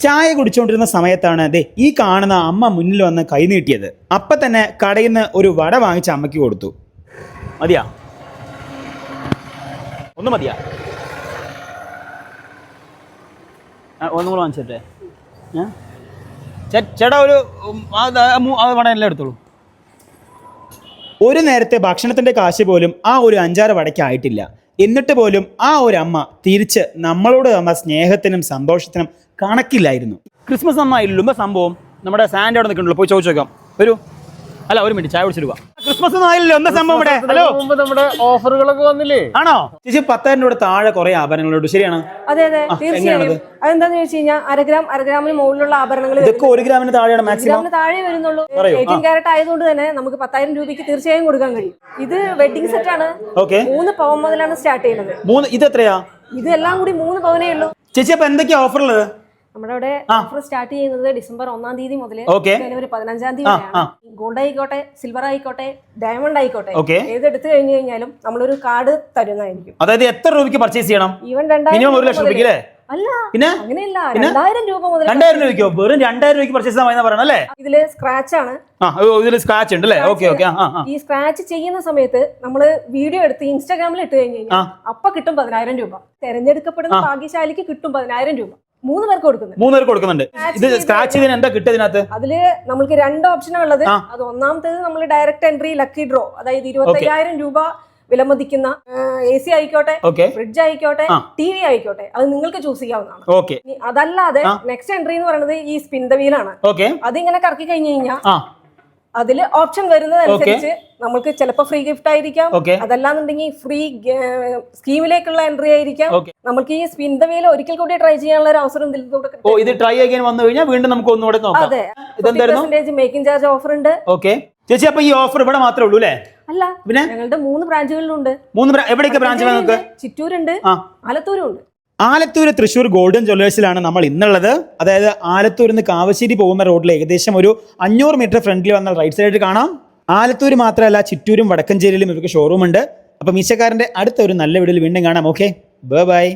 ചായ കുടിച്ചുകൊണ്ടിരുന്ന സമയത്താണ് ദേ ഈ കാണുന്ന അമ്മ മുന്നിൽ വന്ന് കൈ നീട്ടിയത്. അപ്പൊ തന്നെ കടയിൽ നിന്ന് ഒരു വട വാങ്ങിച്ച് അമ്മയ്ക്ക് കൊടുത്തു. മതിയാ? ഒന്ന് മതിയാ? ഒന്നും കൂടെ വാങ്ങിച്ചിട്ടെ. ചേട്ടാ ഒരു ഉം, ആ, ദാ, ആ മൂ- ആ വട എല്ലാം എടുത്തോളൂ. ഒരു നേരത്തെ ഭക്ഷണത്തിന്റെ കാശ് പോലും ആ ഒരു അഞ്ചാറ് വടയ്ക്ക് ആയിട്ടില്ല എന്നിട്ട് പോലും ആ ഒരു അമ്മ തിരിച്ച് നമ്മളോട് തന്ന സ്നേഹത്തിനും സന്തോഷത്തിനും കണക്കില്ലായിരുന്നു. ക്രിസ്മസ് അമ്മ ഇല്ലുമ്പോ സംഭവം നമ്മുടെ സാൻഡ് അവിടെ നിൽക്കണല്ലോ പോയി ചോദിച്ചു നോക്കാം. വരൂ. അല്ല ഒരു മിനിറ്റ് ചായ കുടിച്ചിട്ട് ക്രിസ്മസ് ഒന്നും ആയില്ലല്ലോ എന്താ സംഭവം ഇവിടെ? ഹലോ? മുമ്പ് നമ്മുടെ ഓഫറുകളൊക്കെ വന്നില്ലേ? ആണോ? ചേച്ചി പത്തായിരം രൂപ താഴെ കുറെ ആഭരണങ്ങളുണ്ട്. ശരിയാണ്? അതെ അതെ തീർച്ചയായും? അതെന്താന്ന് ചോദിച്ചു കഴിഞ്ഞാൽ അരഗ്രാം അരഗ്രാമിന് മുകളിലുള്ള ആഭരണങ്ങൾ ഇതൊക്കെ ഒരു ഗ്രാമിന് താഴെയാണ് മാക്സിമം. താഴെ വരുന്നുള്ളൂ. എയ്റ്റീൻ ക്യാരറ്റ് ആയതുകൊണ്ട് തന്നെ നമുക്ക് പത്തായിരം രൂപയ്ക്ക് തീർച്ചയായും കൊടുക്കാൻ കഴിയും. ഇത് വെഡിങ് സെറ്റ് ആണ്. ഓക്കെ മൂന്ന് പവൻ മുതലാണ് സ്റ്റാർട്ട് ചെയ്യുന്നത്. മൂന്ന് ഇത് എത്രയാ ഇത് എല്ലാം കൂടി മൂന്ന് പവനേ ഉള്ളൂ. ചേച്ചി അപ്പൊ എന്തൊക്കെയാ ഓഫർ ഉള്ളത്? നമ്മുടെ അവിടെ ഓഫർ സ്റ്റാർട്ട് ചെയ്യുന്നത് ഡിസംബർ ഒന്നാം തീയതി മുതൽ ജനുവരി പതിനഞ്ചാം തീയതി വരെയാണ്. ഗോൾഡ് ആയിക്കോട്ടെ സിൽവർ ആയിക്കോട്ടെ ഡയമണ്ട് ആയിക്കോട്ടെ ഓക്കെ ഏത് എടുത്തു കഴിഞ്ഞു കഴിഞ്ഞാലും നമ്മളൊരു കാർഡ് തരുന്നതായിരിക്കും. അതായത് എത്ര രൂപയ്ക്ക് പർച്ചേസ് ചെയ്യണം? ഈവൻ രണ്ടായിരം ഒരു ലക്ഷം. രൂപയ്ക്ക് അല്ലേ പിന്നെ? അങ്ങനെയല്ല? രണ്ടായിരം രൂപ മുതൽ രണ്ടായിരം രൂപയ്ക്കോ? വെറും രണ്ടായിരം രൂപയ്ക്ക് പർച്ചേസ് പറയണം അല്ലേ? ഇതിൽ സ്ക്രാച്ച് ആണ്. ഇതിൽ സ്ക്രാച്ച് ഉണ്ട് അല്ലേ? ഓക്കെ ഓക്കെ ഈ സ്ക്രാച്ച് ചെയ്യുന്ന സമയത്ത് നമ്മൾ വീഡിയോ എടുത്ത് ഇൻസ്റ്റാഗ്രാമിൽ ഇട്ട് കഴിഞ്ഞ് കഴിഞ്ഞാൽ അപ്പൊ കിട്ടും പതിനായിരം രൂപ. തെരഞ്ഞെടുക്കപ്പെടുന്ന ഭാഗ്യശാലിക്ക് കിട്ടും പതിനായിരം രൂപ. മൂന്ന് പേർക്ക് കൊടുക്കുന്നത് മൂന്ന് പേർക്ക് കൊടുക്കുന്നുണ്ട്. ഇത് സ്ക്രാച്ച് ചെയ്തതിന് എന്താ കിട്ടുക ഇതിനകത്ത്? അതിൽ നമുക്ക് രണ്ട് ഓപ്ഷനാണ് ഉള്ളത്. അത് ഒന്നാമത്തേത് നമ്മൾ ഡയറക്റ്റ് എൻട്രി ലക്കി ഡ്രോ അതായത് ഇരുപത്തയ്യായിരം രൂപ വിലമതിക്കുന്ന എ സി ആയിക്കോട്ടെ ഫ്രിഡ്ജ് ആയിക്കോട്ടെ. ടി വി ആയിക്കോട്ടെ അത് നിങ്ങൾക്ക് ചൂസ് ചെയ്യാവുന്നതാണ്. ഓക്കെ അതല്ലാതെ നെക്സ്റ്റ് എൻട്രി എന്ന് പറയുന്നത് ഈ സ്പിൻ ദ വീലാണ് അത് അതിങ്ങനെ കറക്കി കഴിഞ്ഞു കഴിഞ്ഞാൽ ആ അതിൽ ഓപ്ഷൻ വരുന്നതനുസരിച്ച് നമുക്ക് ചിലപ്പോൾ ഫ്രീ ഗിഫ്റ്റ് ആയിരിക്കാം. അതല്ലാന്നുണ്ടെങ്കിൽ ഫ്രീ സ്കീമിലേക്കുള്ള എൻട്രി ആയിരിക്കാം. നമുക്ക് ഈ സ്പിൻ ദ വീൽ ഒരിക്കൽ കൂടി ട്രൈ ചെയ്യാനുള്ള ഒരു അവസരം ഓ ഇത് ട്രൈ ചെയ്യാൻ വന്നു കഴിഞ്ഞാൽ വീണ്ടും നമുക്ക് ഒന്നുകൂടെ നോക്കാം. അതെ. പെർസെന്റേജ് മേക്കിംഗ് ചാർജ് ഓഫർ ഉണ്ട്. ഓക്കെ ചേച്ചി അപ്പൊ ഈ ഓഫർ ഇവിടെ മാത്രമേ ഉള്ളൂ അല്ലേ? അല്ല. പിന്നെ? ഞങ്ങളുടെ മൂന്ന് ബ്രാഞ്ചുകളിലുണ്ട് മൂന്ന് എവിടെയൊക്കെ ബ്രാഞ്ച് ചിറ്റൂരുണ്ട്. ആലത്തൂരും ഉണ്ട് ആലത്തൂർ തൃശ്ശൂർ ഗോൾഡൻ ജ്വല്ലേഴ്സിലാണ് നമ്മൾ ഇന്നുള്ളത്. അതായത് ആലത്തൂരിൽ നിന്ന് കാവശ്ശേരി പോകുന്ന റോഡിൽ ഏകദേശം ഒരു അഞ്ഞൂറ് മീറ്റർ ഫ്രണ്ടിൽ വന്നാൽ റൈറ്റ് സൈഡിൽ കാണാം. ആലത്തൂർ മാത്രമല്ല ചിറ്റൂരും വടക്കഞ്ചേരിയിലും ഇവർക്ക് ഷോറൂം ഉണ്ട്. അപ്പം മീശക്കാരന്റെ അടുത്ത ഒരു നല്ല വീഡിയോയിൽ വീണ്ടും കാണാം. Okay bye bye